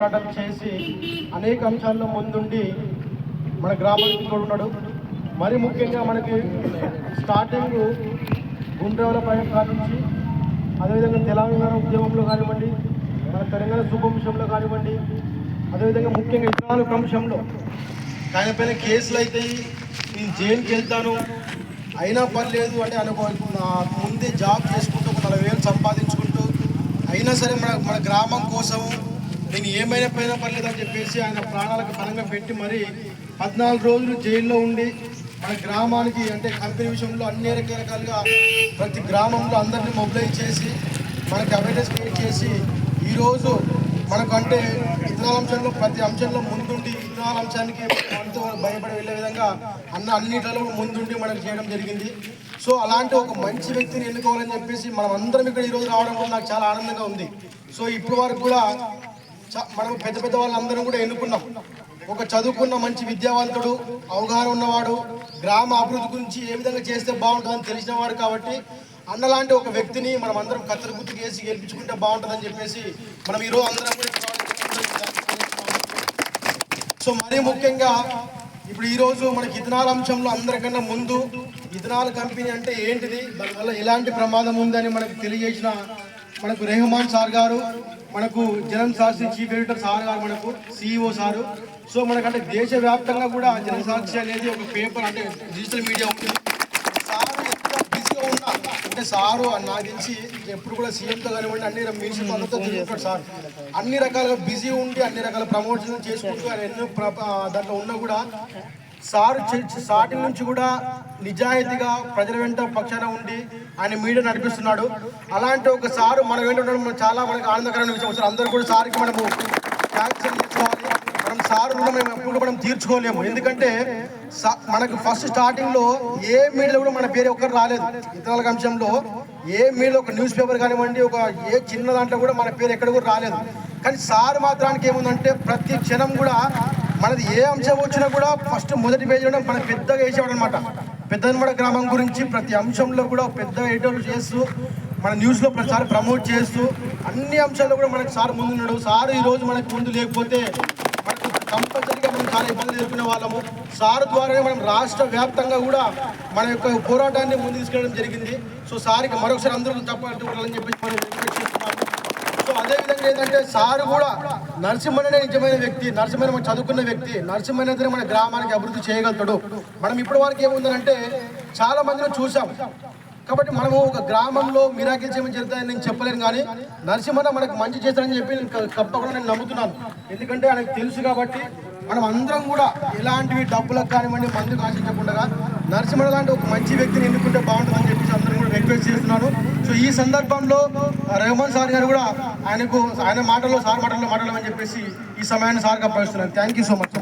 పోరాటం చేసి అనేక అంశాల్లో ముందుండి మన గ్రామానికి తోడున్నాడు. మరి ముఖ్యంగా మనకి స్టార్టింగ్ గుండ్రాల ప్రయత్నాల నుంచి అదేవిధంగా తెలంగాణ ఉద్యమంలో కానివ్వండి మన తెలంగాణ శుభంశంలో కానివ్వండి అదేవిధంగా ముఖ్యంగా ఇతరాలు అంశంలో దానిపైన కేసులు అయితే నేను జైలుకి వెళ్తాను. అయినా పర్లేదు అంటే అనుకో ముందే జాబ్ చేసుకుంటూ ఒక నలభై వేలు సంపాదించుకుంటూ అయినా సరే మన మన గ్రామం కోసం నేను ఏమైనా పైన పర్లేదని చెప్పేసి ఆయన ప్రాణాలకు పరంగా పెట్టి మరి పద్నాలుగు రోజులు జైల్లో ఉండి మన గ్రామానికి అంటే కంపెనీ విషయంలో అన్ని రకరకాలుగా ప్రతి గ్రామంలో అందరినీ మొబిలైజ్ చేసి మనకి అవేర్నెస్ క్రియేట్ చేసి ఈరోజు మనకు అంటే ఇతరాల అంశంలో ప్రతి అంశంలో ముందుండి ఇతరాల అంశానికి మనతో భయపడి వెళ్ళే విధంగా అన్న అన్నిటిలో ముందుండి మనకు చేయడం జరిగింది. సో అలాంటి ఒక మంచి వ్యక్తిని ఎన్నుకోవాలని చెప్పేసి మనం అందరం ఇక్కడ ఈరోజు రావడం వల్ల నాకు చాలా ఆనందంగా ఉంది. సో ఇప్పటి వరకు కూడా మనం పెద్ద పెద్ద వాళ్ళందరం కూడా ఎన్నుకున్నాం. ఒక చదువుకున్న మంచి విద్యావంతుడు అవగాహన ఉన్నవాడు గ్రామ అభివృద్ధి గురించి ఏ విధంగా చేస్తే బాగుంటుందని తెలిసినవాడు కాబట్టి అన్నలాంటి ఒక వ్యక్తిని మనం అందరం కత్తెర గుర్తు చేసి గెలిపించుకుంటే బాగుంటుందని చెప్పేసి మనం ఈరోజు అందరం కూడా సో మరీ ముఖ్యంగా ఇప్పుడు ఈరోజు మనకి ఇథనాల్ అంశంలో అందరికన్నా ముందు ఇథనాల్ కంపెనీ అంటే ఏంటిది? దానివల్ల ఎలాంటి ప్రమాదం ఉందని మనకు తెలియజేసిన మనకు రెహమాన్ సార్ గారు మనకు జనం సాక్షి చీఫ్ ఎడిటర్ సార్ గారు మనకు సిఇఓ సారు. సో మనకంటే దేశవ్యాప్తంగా కూడా జనం సాక్షి అనేది ఒక పేపర్ అంటే డిజిటల్ మీడియా ఉంటుంది సారు బిజీగా ఉన్నా అంటే సారు నాకు తెలిసి ఎప్పుడు కూడా సీఎంతో కానివ్వండి అన్ని మినిస్టర్తో అందరితో తిరుగుతాడు సార్. అన్ని రకాలుగా బిజీ ఉండి అన్ని రకాల ప్రమోషన్ చేసుకుంటూ ఎన్నో ప్ర- దాంట్లో ఉన్నా కూడా సారు చే- నుంచి కూడా నిజాయితీగా ప్రజల వెంట పక్షాన ఉండి ఆయన మీడియా నడిపిస్తున్నాడు. అలాంటి ఒక సారు మన వెంట ఉండడం చాలా మనకు ఆనందకరమైన విషయం సార్ అందరూ కూడా సార్కి మనము థ్యాంక్స్ చెల్లించుకోవాలి మనం సార్ కూడా మేము ఎప్పుడు కూడా మనం తీర్చుకోలేము. ఎందుకంటే మనకు ఫస్ట్ స్టార్టింగ్లో ఏ మీడియాలో కూడా మన పేరు ఒక్కరు రాలేదు. ఇతరుల అంశంలో ఏ మీడియా ఒక న్యూస్ పేపర్ కానివ్వండి ఒక ఏ చిన్న దాంట్లో కూడా మన పేరు ఎక్కడ కూడా రాలేదు. కానీ సార్ మాత్రానికి ఏముందంటే ప్రతి క్షణం కూడా మనది ఏ అంశం వచ్చినా కూడా ఫస్ట్ మొదటి పేజీలోనే మన పెద్దగా వేసేవాడు అనమాట పెద్దనమడ గ్రామం గురించి ప్రతి అంశంలో కూడా పెద్ద ఎడిటర్లు చేస్తూ మన న్యూస్లో ప్రతిసారి ప్రమోట్ చేస్తూ అన్ని అంశాల్లో కూడా మనకు సార్ ముందున్నాడు. సార్ ఈరోజు మనకు ముందు లేకపోతే మనకు కంపల్సరీగా మనం చాలా ఇబ్బందులు ఎదుర్కొనే వాళ్ళము. సార్ ద్వారానే మనం రాష్ట్ర వ్యాప్తంగా కూడా మన యొక్క పోరాటాన్ని ముందు తీసుకెళ్ళడం జరిగింది. సో సార్కి మరొకసారి అందరూ తప్పని ఉండాలని చెప్పేసి మనం సో అదే విధంగా ఏంటంటే సార్ కూడా నరసింహనే నిజమైన వ్యక్తి నరసింహన మనం చదువుకున్న వ్యక్తి నరసింహనేతనే మన గ్రామానికి అభివృద్ధి చేయగలుగుతాడు. మనం ఇప్పటి వరకు ఏముందంటే చాలా మందిని చూసాం. కాబట్టి మనము ఒక గ్రామంలో మిరాకిల్ చేయమని జరుగుతాయని నేను చెప్పలేను కానీ నరసింహన మనకు మంచి చేస్తాడని చెప్పి నేను తప్పకుండా నేను నమ్ముతున్నాను. ఎందుకంటే ఆయనకు తెలుసు కాబట్టి మనం అందరం కూడా ఎలాంటివి డబ్బులకు కానివ్వండి మందుకు ఆశించకుండా నరసింహ లాంటి ఒక మంచి వ్యక్తిని ఎన్నుకుంటే బాగుంటుందని చెప్పేసి అందరూ కూడా రిక్వెస్ట్ చేస్తున్నాను. సో ఈ సందర్భంలో రెహమాన్ సార్ గారు కూడా ఆయనకు ఆయన మాటల్లో సార్ మాటల్లో మాట్లాడమని చెప్పేసి ఈ సమయాన్ని సార్గా భావిస్తున్నాను థ్యాంక్ యూ సో మచ్